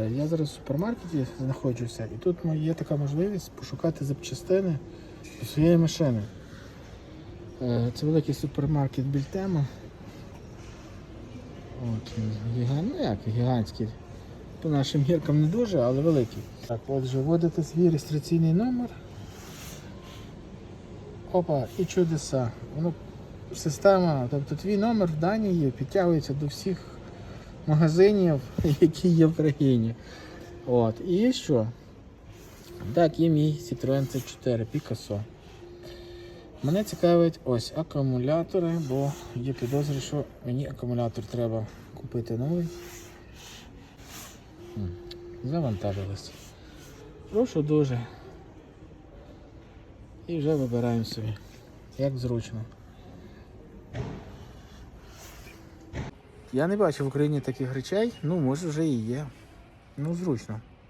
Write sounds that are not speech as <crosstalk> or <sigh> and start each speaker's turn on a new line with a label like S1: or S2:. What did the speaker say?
S1: Е, Я зараз в супермаркеті знаходжуся, і тут є така можливість пошукати запчастини до своєї машини. Е, Це великий супермаркет Більтема. От гігант, ну як гігантський. По нашим гіркам не дуже, але великий. Так, отже, вводите свій реєстраційний номер. Опа, і чудеса. Воно система, тобто твій номер в Данії підтягується до всіх магазинів, <laughs> які є в країні. От. І що? Так, є мій Citroen C4 Picasso. Мене цікавить ось акумулятори, бо є підозри, що мені акумулятор треба купити новий. Завантажилось. Прошу дуже. І вже вибираємо собі. Як зручно. Я не бачив в Україні таких речей, ну може вже і є. Ну, зручно.